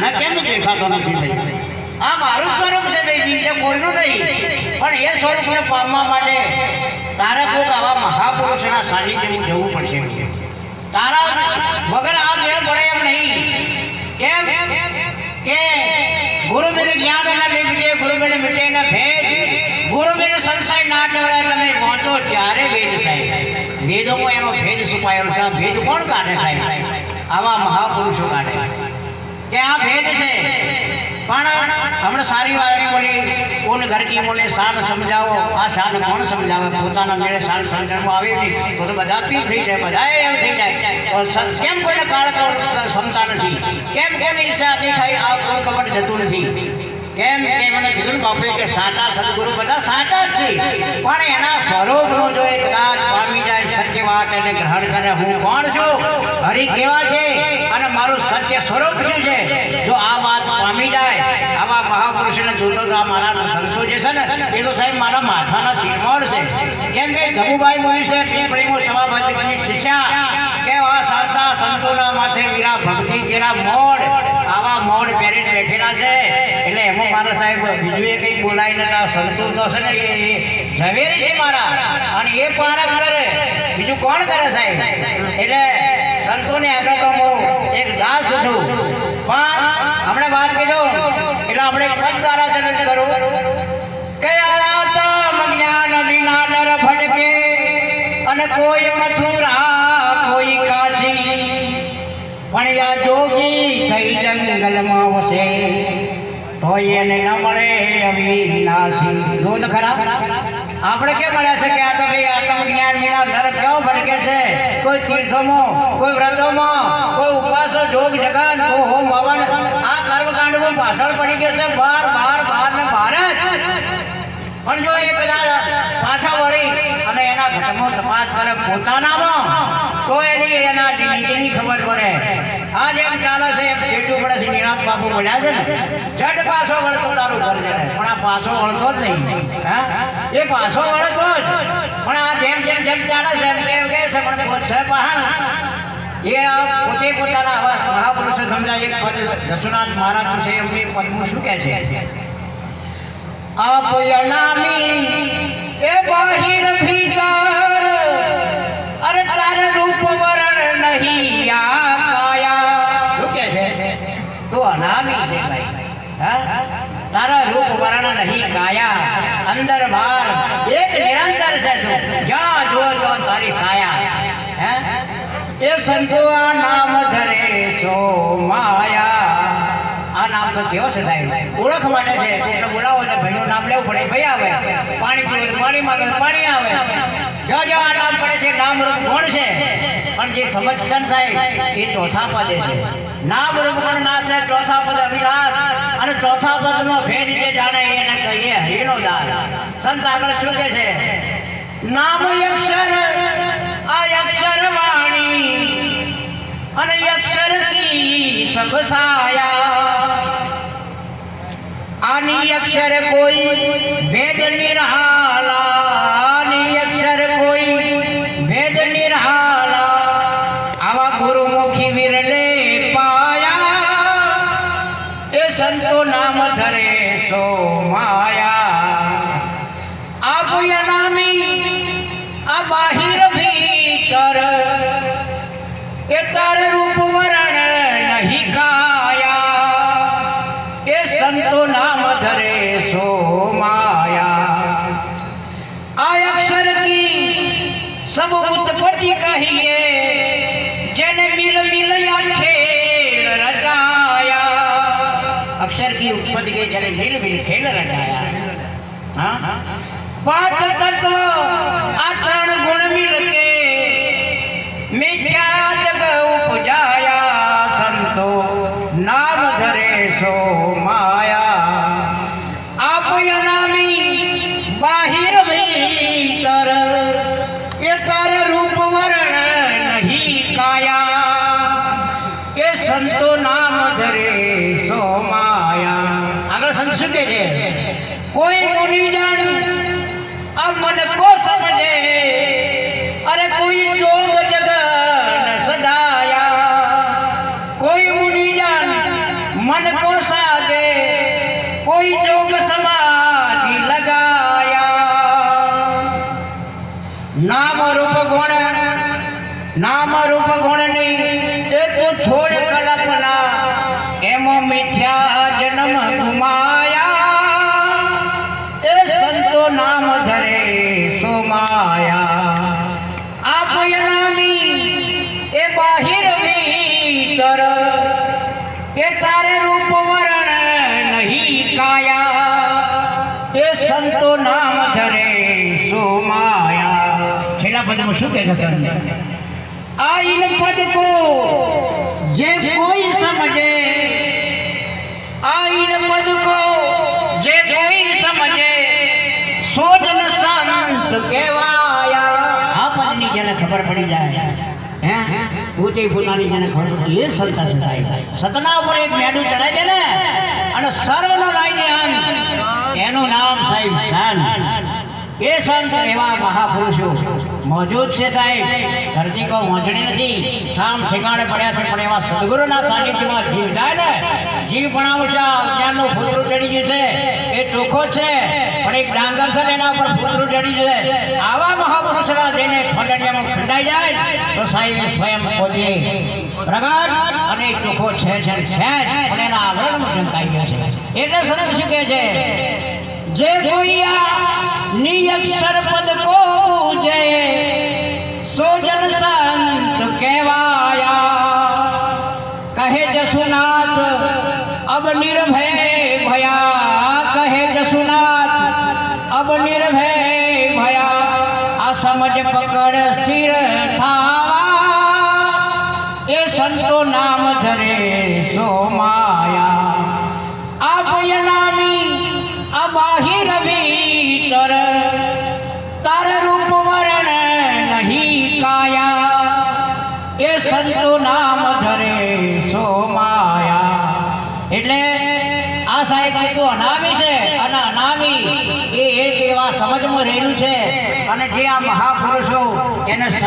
તને કેમ દેખાતો નથી ભાઈ? આ મારું સ્વરૂપ છે ભાઈ, બીજે કોઈનું નહીં. પણ એ સ્વરૂપને પામવા માટે તારે કોઈક આવા મહાપુરુષના સાનિધ્યમાં જવું પડશે તારા વગર આ મેળ પડે એમ નહીં. કેમ? કે ગુરુ જ્ઞાન ના નીકળે ગુરુ બિન મિટે ના ભેદ. ગુરુ બિન સંશય ના ટળે તમે પહોંચો ત્યારે વેદ સાહેબ વેદોમાં એનો ભેદ છુપાયેલો છે. ભેદ કોણ કાઢે સાહેબ? આવા મહાપુરુષો કાઢે. કે આ ભેદ છે. પણ હમણાં સારી વાળી બોલી કોણ ઘર કી બોલે સાર સમજાવો, આ સાર કોણ સમજાવે? પોતાના મેળે સાર સમજણમાં આવે નહીં તો તો બધા પી થઈ જાય, બધા એમ થઈ જાય. કેમ કોઈને કાળ ક્ષમતા નથી? કેમ કોની ઈચ્છા દેખાય આ કોણ કપટ જતું નથી? કેમ મને કીધું ને બાપુએ કે સાચા સદગુરુ બધા સાચા છે. પણ એના સ્વરૂપનો જો એક કદાચ પામી જાય સત્ય વાત એને ગ્રહણ કરે. હું કોણ છું? હરિ કેવા છે? અને મારું સત્ય સ્વરૂપ શું છે? જો આ વાત પામી જાય, આવા મહાપુરુષને જોતો તો આ મારા સંતો જે છે ને, એ તો સાહેબ મારા માથાના શિરમોડ છે. કેમ કે જબુભાઈ બોલી છે પ્રેમો સભાપતિ શિષ્યા. કે આ સાચા સંતોના માથે મીરા ભક્તિ જેના મોડ આવા મોડ પહેરીને બેઠેલા છે. એટલે એમાં મારા સાહેબ બીજું એ કંઈ બોલાય સંતો તો છે ને એ ઝવેરી છે મારા. અને એ મારા કરે બીજું કોણ કરે સાહેબ? એટલે સંતોને આગળ તો હું એક દાસ છું. પણ હમણાં વાત કીધો, એટલે આપણે પદ દ્વારા ચરણ કરું. કે જ્ઞાન વિના નર ભટકે અને કોઈ મથુરા, કોઈ કાશી. પણ આ જોગી થઈ જંગલમાં વસે, તો એને ન મળે અવિનાશી જો ખરા ખરા. આપણે કેમ મળ્યા છે કે આ તો ભાઈ આત્મ જ્ઞાન વિના નરક કેવો ભટકે છે? કોઈ તીર્થોમાં, કોઈ વ્રતોમાં, કોઈ ઉપવાસો, જોગ, જગન હોમ હવન. આ કર્મકાંડમાં પાછળ પડી ગયો છે બાર બાર બાર ને બાર જ. પણ જો એ કદાચ પાછા વળી અને એના ઘટમો તપાસ કરે પોતાનામાં તો એની એના દીકરીની ખબર પડે. આ જેમ ચાલે છે, એમ જેટલું પડે છે નિરાંત બાપુ બોલ્યા છે ને જટ પાછો વળતો તારું ઘર છે. પણ આ પાછો વળતો જ નહીં. એ પાછો વળતો જ. પણ આ જેમ જેમ જેમ ચાલે છે, એમ તેમ કહે છે પણ છે પહાણ. એ પોતે પોતાના આવા સમજાય, એક પદ જસુનાથ મહારાજ છે એમની પદનું શું કહે છે? અપયનામી એ બાહિર છે ભાઈ. તારા રૂપ વરણ નહીં કાયા. અંદર બહાર એક નિરંતર છે તું. જ્યાં જો જો તારી છાયા. એ સંતો નામ ધરે છો માયા. આ નામ તો કેવો છે સાહેબ? ઓળખ માટે છે. બોલાવો તો ભાઈનું નામ લેવું પડે. ભાઈ આવે. પાણી પીવું પાણી માંગે પાણી આવે. જો જો આ નામ પડે છે. નામ રૂપ કોણ છે? પણ જે સમજશન સાહેબ, એ ચોથા પદે છે. ના રૂપ ના છે ચોથા પદ અભિલાષ. અને ચોથા પદનો ભેદ જે જાણે એને કહીએ હરિનો દાસ. સંત આગળ શું કે છે? નામ અક્ષર આ અક્ષર વાણી, અને અક્ષર કી સબ સાયા. આની અક્ષર કોઈ ભેદ નિરહાલા ગુરુમુખી વિરલે પાયા એ સંતો નામ ધરે સો માયા આપ નામી આ બાહિર ભીતર એ તારે રૂપ વરણ નહીં કાયા એ સંતો નામ ધરે સો માયા આ અક્ષર કી સબ ઉત્પત્તિ કહીએ જેને મિલ મિલ યા ખેલ રચાયા અક્ષર की उत्पत्ति के जने मिल मिल खेल रचाया हाँ पांच तत्व आ त्रण गुण નામ રૂપ ગુણ નામ રૂપ ગુણની એ તો છોડ કલ્પના એમો મિથ્યા જન્મ ગુમાયા એ સંતો નામ ધરે સોમાયા આપ નામી એ બાહિર ભીતર એ તારે રૂપ વરણ નહીં કાયા એ સંતો નામ ધરે પદમાં શું કહે છે આ ઇન પદ કો જે કોઈ સમજે આ ઇન પદ કો જે કોઈ સમજે સોજન સંત કહેવાયા. આ પદની જેને ખબર પડી જાય હે? ઊંચી પોતાની જેને ખબર પડી એ સંતા છે સાહેબ. સતના ઉપર એક મેડું ચડાય છે ને અને સર્વનો લાઈ દે આમ એનું નામ સાહેબ સંત એ સંત એવા મહાપુરુષો. મોજૂદ છે સાહેબ. ધરતી કો મોજડી નથી. સામ ઠેકાણે પડ્યા છે, પણ એવા સદગુરુના સાનિધ્યમાં જીવ જાય ને, જીવ ભણાવશે જ્ઞાનનું ફૂતરું ચડી ગયું એ ચોખ્ખો છે, પણ એક ડાંગર છે એના ઉપર ફૂતરું ચડી છે. આવા મહાપુરુષના જઈને ખંડડિયામાં ખંડાઈ જાય, તો સાહેબ સ્વયં પોતે પ્રગટ અને ચોખ્ખો છે છે છે અને એના આવરણમાં ઢંકાઈ ગયો છે. એટલે સરસ શું કે છે? જે કોઈ નિયમ નિયક્ષર કો પૂજે સોજન સંત કહેવાયા કહે જસુનાથ અબ નિર્ભય ભયા કહે જસુનાથ અબ નિર્ભય ભયા આ સમજ પકડ સ્થિર થાવા એ સંતો નામ ધરે એ સંતો નામ ધરે સોમાયા એટલે આ સાહેબ તો અનામી છે અને અનામી એ એક એવા સમજમાં રહેલું છે અને જે આ મહાપુરુષો એને